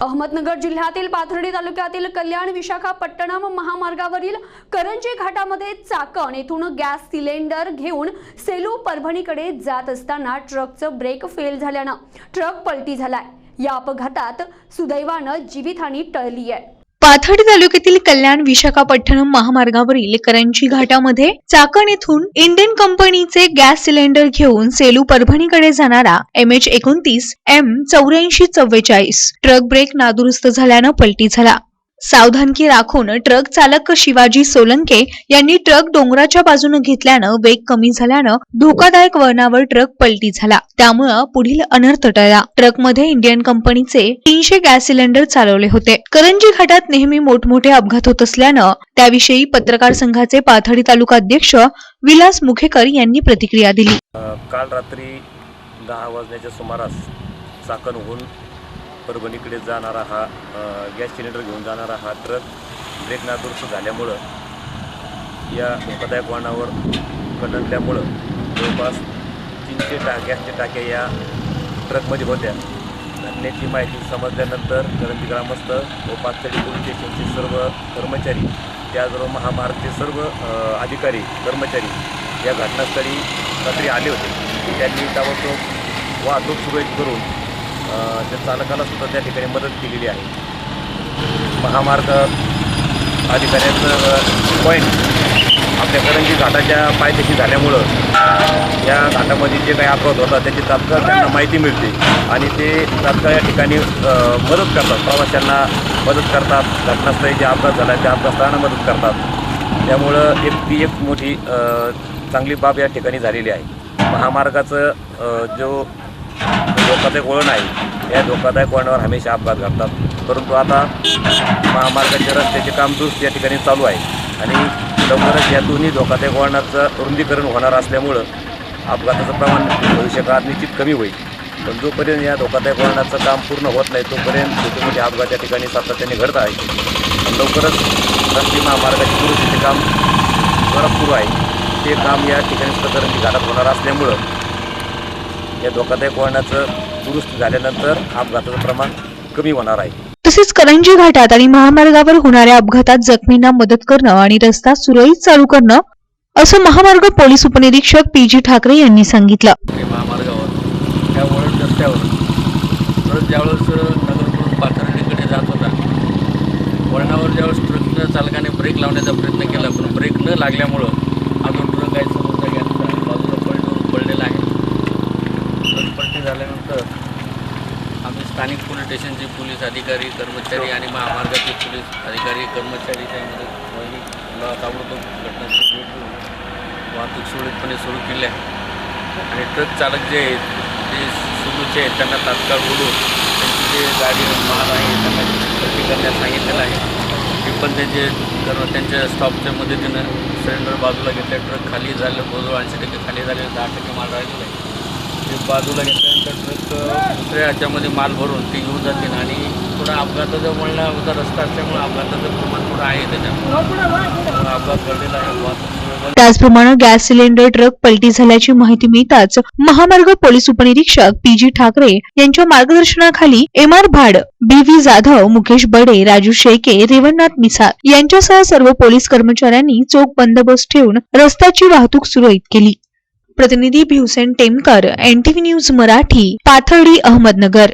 अहमदनगर जिल्ह्यातील पाथर्डी तालुक्यातील कल्याण विशाखापट्टणम महामार्गावरील करंजी घाटामध्ये चाकण येथून गॅस सिलेंडर घेऊन सेलू परभणीकडे जात असताना ट्रकचं ब्रेक फेल झाल्यानं ट्रक पलटी झालाय. या अपघातात सुदैवानं जीवितहानी टळली आहे पाथर्डी तालुक्यातील कल्याण विशाखापट्टणम महामार्गावरील करंजी घाटामध्ये चाकण येथून इंडियन कंपनीचे गॅस सिलेंडर घेऊन सेलू परभणीकडे जाणारा एम एच एकोणतीस एम चौऱ्याऐंशी चव्वेचाळीस ट्रक ब्रेक नादुरुस्त झाल्यानं पलटी झाला. सावधानकी राखून ट्रक चालक शिवाजी सोलंके यांनी ट्रक डोंगराच्या बाजूने घेतल्यानं वेग कमी झाल्यानं धोकादायक वळणावर ट्रक पलटी झाला. त्यामुळं पुढील अनर्थ टळला. ट्रकमध्ये इंडियन कंपनीचे तीनशे गॅस सिलेंडर चालवले होते. करंजी घाटात नेहमी मोठमोठे अपघात होत असल्यानं त्याविषयी पत्रकार संघाचे पाथडी तालुका अध्यक्ष विलास मुखेकर यांनी प्रतिक्रिया दिली. काल रात्री दहा वाजण्याच्या सुमारास चाकणहून परभणीकडे जाणारा हा गॅस सिलेंडर घेऊन जाणारा हा ट्रक ब्रेक नादुरुस्त झाल्यामुळं या धोकादायक वाहनावर कटणल्यामुळं जवळपास तीनशे टा गॅसच्या टाक्या या ट्रकमध्ये होत्या. घटनेची माहिती समजल्यानंतर करंजी ग्रामस्थ व पाचतडी पोलीस स्टेशनचे सर्व कर्मचारी त्याचबरोबर महामार्गचे सर्व अधिकारी कर्मचारी या घटनास्थळी रात्री आले होते. त्यांनी ताबडतोब वाहतूक सुरळीत करून त्या चालकाला सुद्धा त्या ठिकाणी मदत केलेली आहे. महामार्ग अधिकाऱ्यांचं पॉईंट आपल्या करंजी घाटाच्या पायथ्याशी झाल्यामुळं या घाटामध्ये जे काही अपघात होतात त्याची तात्काळ त्यांना माहिती मिळते आणि ते तात्काळ या ठिकाणी मदत करतात. प्रवाशांना मदत करतात. घटनास्थळी जे अपघात झाला त्या अपघातांना मदत करतात. त्यामुळं एक ती एक मोठी चांगली बाब या ठिकाणी झालेली आहे. महामार्गाचं जो धोकादायक वळण आहे या धोकादायक वळणावर हमेशा अपघात घडतात. परंतु आता महामार्गाच्या रस्त्याचे काम दुरुस्त या ठिकाणी चालू आहे. आणि लवकरच या दोन्ही धोकादायक वळणाचं रुंदीकरण होणार असल्यामुळं अपघाताचं प्रमाण भविष्य काळात निश्चित कमी होईल. पण जोपर्यंत या धोकादायक वळणाचं काम पूर्ण होत नाही तोपर्यंत छोटे मोठे अपघात या ठिकाणी सातत्याने घडत आहे पण लवकरच राष्ट्रीय महामार्गाचे दुरुस्तीचे काम जोरात सुरू आहे. ते काम या ठिकाणी सतरंगी घाटात होणार असल्यामुळं या धोकादायक वळणाचं दुरुस्त झाल्यानंतर अपघाताचं प्रमाण कमी होणार आहे. तसेच करंजी घाटात आणि महामार्गावर होणाऱ्या अपघातात जखमींना मदत करणं आणि रस्ता सुरळीत चालू करणं असं महामार्ग पोलीस उपनिरीक्षक पी जी ठाकरे यांनी सांगितलं. महामार्गावर त्या वळण रस्त्यावर परत ज्यावेळेस नगरकडून पाथर्डीकडे जात होता वळणावर ज्यावेळेस ट्रकनं चालकाने ब्रेक लावण्याचा प्रयत्न केला पण ब्रेक न लागल्यामुळं हा जो ट्रक आहे समोरचा गॅसचा बाजूला पलटून पडलेला आहे ट्रक पलटी झाल्यानंतर आम्ही स्थानिक पोलीस स्टेशनचे पोलीस अधिकारी कर्मचारी आणि महामार्गाचे पोलीस अधिकारी कर्मचारी त्यामध्ये ताबडतोब घटनास्थळी भेट देऊन वाहतूक सुरळीतपणे सुरू केली आहे. आणि ट्रक चालक जे आहेत ते सुरूचे आहेत त्यांना तात्काळ बोलून त्यांची जे गाडी माल आहे त्यांना पलटी करण्यास सांगितलेलं आहे. ते पण त्यांचे कर्म त्यांच्या स्टॉपच्या मदतीनं सिलेंडर बाजूला घेतल्या ट्रक खाली झालं जवळ ऐंशी टक्के खाली झाले दहा टक्के माल राहिलेला आहे. ते बाजूला घेतल्यानंतर ट्रक दुसऱ्या ह्याच्यामध्ये माल भरून ते घेऊन जातील आणि थोडा अपघाताचा म्हणला होता रस्ता असल्यामुळे अपघाताचं प्रमाण थोडं आहे त्याच्यामुळे अपघात घडलेला आहे. त्याचप्रमाणे गॅस सिलेंडर ट्रक पलटी झाल्याची माहिती मिळताच महामार्ग पोलीस उपनिरीक्षक पी जी ठाकरे यांच्या मार्गदर्शनाखाली M R Bhad B V Jadhav Mukesh Bade Raju Sheke Revannath Misal यांच्यासह सर्व पोलीस कर्मचाऱ्यांनी चोख बंदोबस्त ठेवून रस्त्याची वाहतूक सुरळीत केली. प्रतिनिधी भिवसेन टेमकर एनटीव्ही न्यूज मराठी पाथर्डी अहमदनगर.